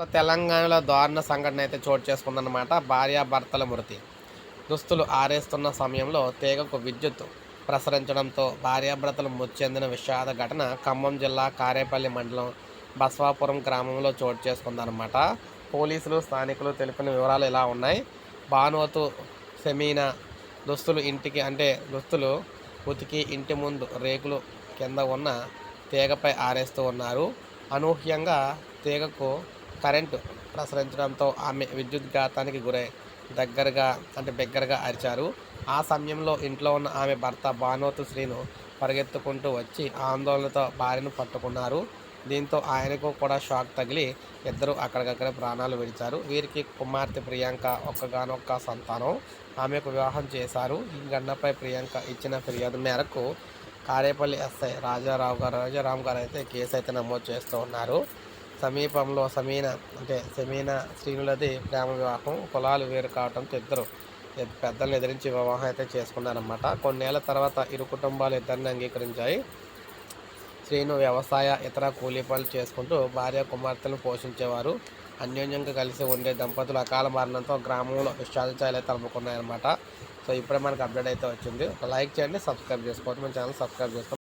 So తెలంగాణలో దారుణ సంఘటన అయితే చోటు చేసుకుందన్నమాట. భార్యాభర్తల మృతి. దుస్తులు ఆరేస్తున్న సమయంలో తీగకు విద్యుత్ ప్రసరించడంతో భార్యాభర్తలు మృతి చెందిన విషాద ఘటన ఖమ్మం జిల్లా కారేపల్లి మండలం బసవాపురం గ్రామంలో చోటు చేసుకుందన్నమాట. పోలీసులు స్థానికులు తెలిపిన వివరాలు ఇలా ఉన్నాయి. భానువతు సెమీనా దుస్తులు ఇంటికి అంటే దుస్తులు ఉతికి ఇంటి ముందు రేకులు కింద ఉన్న తీగపై ఆరేస్తూ ఉన్నారు. అనూహ్యంగా తీగకు కరెంటు ప్రసరించడంతో ఆమె విద్యుత్ ఘాతానికి గురై దగ్గరగా అంటే బిగ్గరగా అరిచారు. ఆ సమయంలో ఇంట్లో ఉన్న ఆమె భర్త భానోతు శ్రీను పరిగెత్తుకుంటూ వచ్చి ఆందోళనతో భార్యను పట్టుకున్నారు. దీంతో ఆయనకు కూడా షాక్ తగిలి ఇద్దరు అక్కడికక్కడే ప్రాణాలు విడిచారు. వీరికి కుమార్తె ప్రియాంక ఒక్కగానొక్క సంతానం. ఆమెకు వివాహం చేశారు. ఈ గండపై ప్రియాంక ఇచ్చిన ఫిర్యాదు మేరకు కారేపల్లి ఎస్ఐ రాజారావు గారు రాజారాం గారు అయితే కేసు అయితే నమోదు చేస్తూ ఉన్నారు. సమీపంలో సమీన అంటే సమీన శ్రీనులది ప్రేమ వివాహం కులాలు వేరు కావడంతో ఇద్దరు పెద్దలను ఎదిరించి వివాహం అయితే చేసుకున్నారన్నమాట. కొన్నేళ్ళ తర్వాత ఇరు కుటుంబాలు ఇద్దరిని అంగీకరించాయి. శ్రీను వ్యవసాయ ఇతర కూలీ పనులు చేసుకుంటూ భార్య కుమార్తెలను పోషించేవారు. అన్యోన్యంగా కలిసి ఉండే దంపతులు అకాల మరణంతో గ్రామంలో విషాద ఛాయలు అయితే సో ఇప్పుడే మనకు అప్డేట్ అయితే వచ్చింది. లైక్ చేయండి సబ్స్క్రైబ్ చేసుకోండి. మన ఛానల్ సబ్స్క్రైబ్ చేసుకోండి